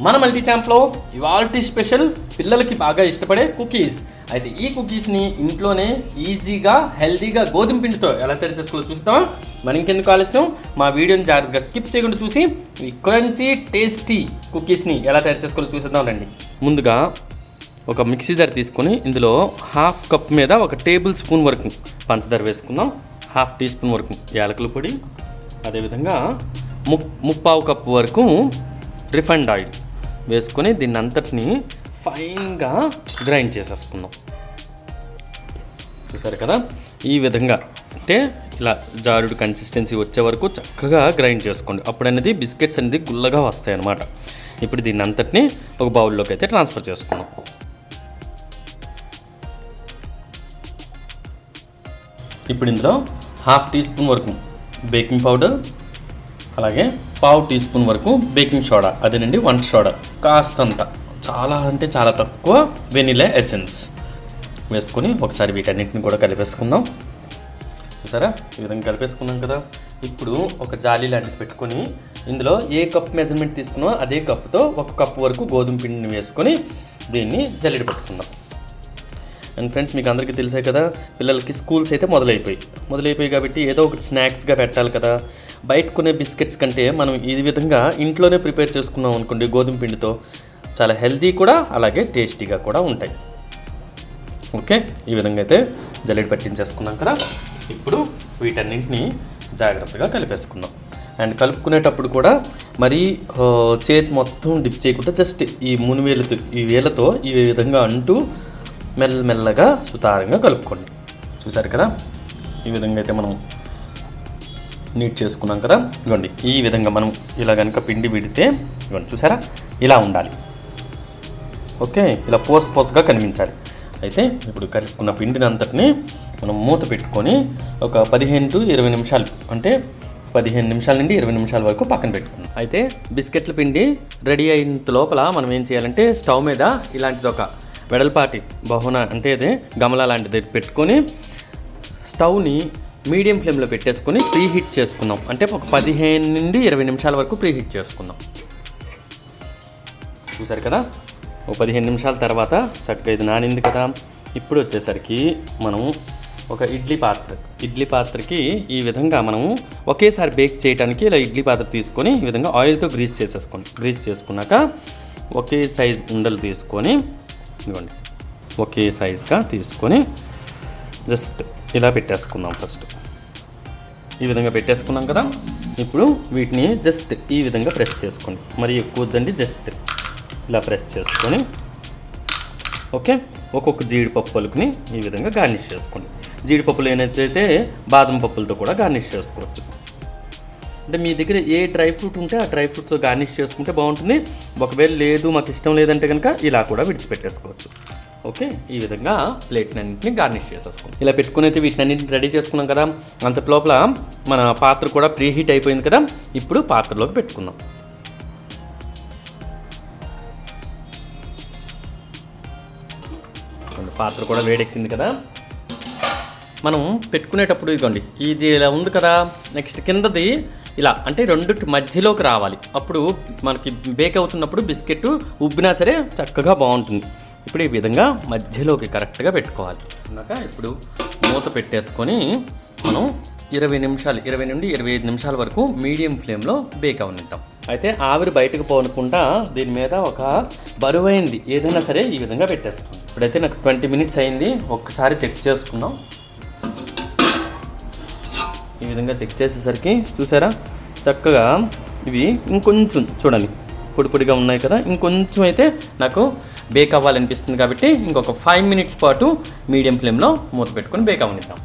మన మల్టీ ఛాంప్లో ఇవాల్టి స్పెషల్ పిల్లలకి బాగా ఇష్టపడే కుకీస్. అయితే ఈ కుకీస్ని ఇంట్లోనే ఈజీగా హెల్తీగా గోధుమ పిండితో ఎలా తయారు చేసుకోవాలో చూస్తాం మరి ఇంకెందుకు ఆలస్యం? మా వీడియోని జాగ్రత్తగా స్కిప్ చేయకుండా చూసి ఈ క్రంచీ టేస్టీ కుకీస్ని ఎలా తయారు చేసుకోవాలో చూసేద్దాం రండి. ముందుగా ఒక మిక్సీ జార్ తీసుకొని ఇందులో హాఫ్ కప్ మీద ఒక టేబుల్ స్పూన్ వరకు పంచదార వేసుకుందాం. హాఫ్ టీ స్పూన్ వరకు యాలకుల పొడి. అదేవిధంగా ము ముప్పావు కప్ వరకు రిఫైండ్ ఆయిల్. వేసుకొని దీన్ని అంతటిని ఫైన్గా గ్రైండ్ చేసేసుకుందాం. చూసారు కదా? ఈ విధంగా అంటే ఇలా జారుడు కన్సిస్టెన్సీ వచ్చే వరకు చక్కగా గ్రైండ్ చేసుకోండి. అప్పుడు అనేది బిస్కెట్స్ అనేది గుల్లగా వస్తాయి అన్నమాట ఇప్పుడు దీన్ని అంతటిని ఒక బౌల్లోకి అయితే ట్రాన్స్ఫర్ చేసుకుందాం. ఇప్పుడు ఇందులో హాఫ్ టీ స్పూన్ వరకు బేకింగ్ పౌడర్ అలాగే పావు టీ స్పూన్ వరకు బేకింగ్ సోడా అదేనండి వంట సోడా. కాస్తంత. చాలా అంటే చాలా తక్కువ వెనిలా ఎసెన్స్. వేసుకొని ఒకసారి వీటన్నిటిని కూడా కలిపేసుకుందాం. చూసారా? ఈ విధంగా కలిపేసుకున్నాం కదా. ఇప్పుడు ఒక జాలి లాంటిది పెట్టుకొని ఇందులో ఏ కప్ మెజర్మెంట్ తీసుకున్నా అదే కప్తో ఒక కప్ వరకు గోధుమ పిండిని వేసుకొని దీన్ని జల్లెడ పెట్టుకుందాం. అండ్ ఫ్రెండ్స్ మీకు అందరికీ తెలిసే కదా పిల్లలకి స్కూల్స్ అయితే మొదలైపోయి మొదలైపోయి కాబట్టి ఏదో ఒకటి స్నాక్స్గా పెట్టాలి కదా. బయట కొనే బిస్కెట్స్ కంటే మనం ఈ విధంగా ఇంట్లోనే ప్రిపేర్ చేసుకున్నాం అనుకోండి గోధుమ పిండితో చాలా హెల్తీ కూడా అలాగే టేస్టీగా కూడా ఉంటాయి. ఓకే? ఈ విధంగా అయితే జల్లెడ పట్టించేసుకున్నాం కదా. ఇప్పుడు వీటన్నింటినీ జాగ్రత్తగా కలిపేసుకుందాం. అండ్ కలుపుకునేటప్పుడు కూడా మరీ చేతి మొత్తం డిప్ చేయకుండా జస్ట్ ఈ మునివేలుతో ఈ వేలతో ఈ విధంగా అంటూ మెల్లమెల్లగా సుతారంగా కలుపుకోండి. చూసారు కదా? ఈ విధంగా అయితే మనం నీట్ చేసుకున్నాం కదా? ఇవ్వండి ఈ విధంగా మనం ఇలా కనుక పిండి విడితే ఇవ్వండి చూసారా ఇలా ఉండాలి. ఓకే? ఇలా పోస్ పోసగా కనిపించాలి. అయితే ఇప్పుడు కలుపుకున్న పిండిని అంతటిని మనం మూత పెట్టుకొని ఒక పదిహేను టు ఇరవై నిమిషాలు అంటే పదిహేను నిమిషాల నుండి ఇరవై నిమిషాల వరకు పక్కన పెట్టుకున్నాం అయితే బిస్కెట్ల పిండి రెడీ అయినంత లోపల మనం ఏం చేయాలంటే స్టవ్ మీద ఇలాంటిది ఒక వెడల్పాటి బహున అంటే ఇది గమల లాంటిది పెట్టుకొని స్టవ్ని మీడియం ఫ్లేమ్లో పెట్టేసుకొని ప్రీ హీట్ చేసుకుందాం. అంటే ఒక పదిహేను నుండి ఇరవై నిమిషాల వరకు ప్రీ హీట్ చేసుకుందాం. చూసారు కదా? ఒక పదిహేను నిమిషాల తర్వాత చక్కగా ఇది నానింది కదా? ఇప్పుడు వచ్చేసరికి మనం ఒక ఇడ్లీ పాత్ర ఇడ్లీ పాత్రకి ఈ విధంగా మనం ఒకేసారి బేక్ చేయడానికి ఇలా ఇడ్లీ పాత్ర తీసుకొని ఈ విధంగా ఆయిల్తో గ్రీస్ చేసేసుకోండి. గ్రీస్ చేసుకున్నాక ఒకే సైజ్ ఉండలు తీసుకొని ఇవ్వండి ఒకే సైజ్గా తీసుకొని జస్ట్ ఇలా పెట్టేసుకుందాం ఫస్ట్. ఈ విధంగా పెట్టేసుకున్నాం కదా. ఇప్పుడు వీటిని జస్ట్ ఈ విధంగా ప్రెస్ చేసుకోండి. మరి ఎక్కువద్దండి జస్ట్ ఇలా ప్రెస్ చేసుకొని ఓకే? ఒక్కొక్క జీడిపప్పు పలుకుని ఈ విధంగా గార్నిష్ చేసుకోండి. జీడిపప్పులు ఏనైతే బాదం పప్పులతో కూడా గార్నిష్ చేసుకోవచ్చు. అంటే మీ దగ్గర ఏ డ్రై ఫ్రూట్ ఉంటే ఆ డ్రై ఫ్రూట్తో గార్నిష్ చేసుకుంటే బాగుంటుంది. ఒకవేళ లేదు మాకు ఇష్టం లేదంటే కనుక ఇలా కూడా విడిచిపెట్టేసుకోవచ్చు. ఓకే? ఈ విధంగా ప్లేట్ని అన్నింటిని గార్నిష్ చేసేసుకోండి ఇలా పెట్టుకుని అయితే వీటిని అన్నింటిని రెడీ చేసుకున్నాం కదా. అంతటి లోపల మన పాత్ర కూడా ప్రీ హీట్ అయిపోయింది కదా. ఇప్పుడు పాత్రలోకి పెట్టుకుందాం. పాత్ర కూడా వేడెక్కింది కదా. మనం పెట్టుకునేటప్పుడు ఇదిగోండి ఇది ఇలా ఉంది కదా. నెక్స్ట్ కిందది ఇలా అంటే రెండిటి మధ్యలోకి రావాలి. అప్పుడు మనకి బేక్ అవుతున్నప్పుడు బిస్కెట్ ఉబ్బినా సరే చక్కగా బాగుంటుంది. ఇప్పుడు ఈ విధంగా మధ్యలోకి కరెక్ట్గా పెట్టుకోవాలి. అన్నాక ఇప్పుడు మూత పెట్టేసుకొని మనం ఇరవై నిమిషాలు ఇరవై నుండి ఇరవై ఐదు నిమిషాల వరకు మీడియం ఫ్లేమ్లో బేక్ అవనిద్దాం. అయితే ఆవిరి బయటకు పోనకుండా దీని మీద ఒక బరువైంది ఏదైనా సరే ఈ విధంగా పెట్టేసుకోండి. ఇప్పుడైతే నాకు ట్వంటీ మినిట్స్ అయింది. ఒక్కసారి చెక్ చేసుకుందాం. ఈ విధంగా చెక్ చేసేసరికి చూసారా? చక్కగా ఇవి ఇంకొంచెం చూడండి. పొడి పొడిగా ఉన్నాయి కదా? ఇంకొంచెం అయితే నాకు బేక్ అవ్వాలనిపిస్తుంది కాబట్టి ఇంకొక ఫైవ్ మినిట్స్ పాటు మీడియం ఫ్లేమ్లో మూత పెట్టుకొని బేక్ అవ్వనిద్దాం.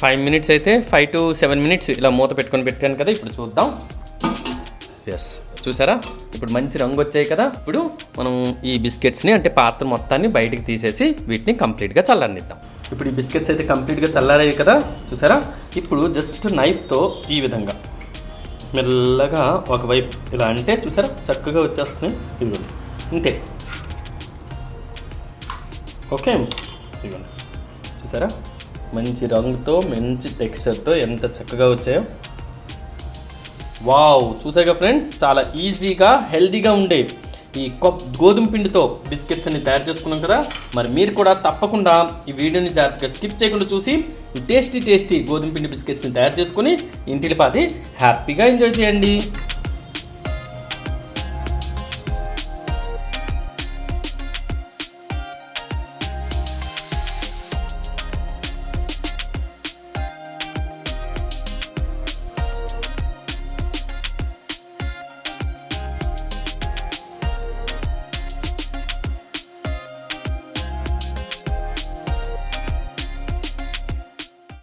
ఫైవ్ మినిట్స్ అయితే ఫైవ్ టు సెవెన్ మినిట్స్ ఇలా మూత పెట్టుకొని పెట్టాను కదా? ఇప్పుడు చూద్దాం. ఎస్ చూసారా? ఇప్పుడు మంచి రంగు వచ్చాయి కదా? ఇప్పుడు మనం ఈ బిస్కెట్స్ని అంటే పాత్ర మొత్తాన్ని బయటికి తీసేసి వీటిని కంప్లీట్గా చల్లనిద్దాం ఇప్పుడు ఈ బిస్కెట్స్ అయితే కంప్లీట్గా చల్లారాయి కదా చూసారా? ఇప్పుడు జస్ట్ నైఫ్తో ఈ విధంగా. మెల్లగా ఒకవైపు ఇలా అంటే చూసారా? చక్కగా వచ్చేస్తుంది. ఇదిగోండి. ఇంతే. ఓకే. ఇదిగోండి. చూసారా? మంచి రంగుతో మంచి టెక్స్చర్తో ఎంత చక్కగా వచ్చాయో. వావ్. చూసాగా ఫ్రెండ్స్? చాలా ఈజీగా హెల్దీగా ఉండే ఈ గోధుమ పిండితో బిస్కెట్స్ అన్ని తయారు చేసుకున్నాం కదా. మరి మీరు కూడా తప్పకుండా ఈ వీడియోని జాగ్రత్తగా స్కిప్ చేయకుండా చూసి ఈ టేస్టీ టేస్టీ గోధుమ పిండి బిస్కెట్స్ని తయారు చేసుకుని ఇంటిపాది హ్యాపీగా ఎంజాయ్ చేయండి.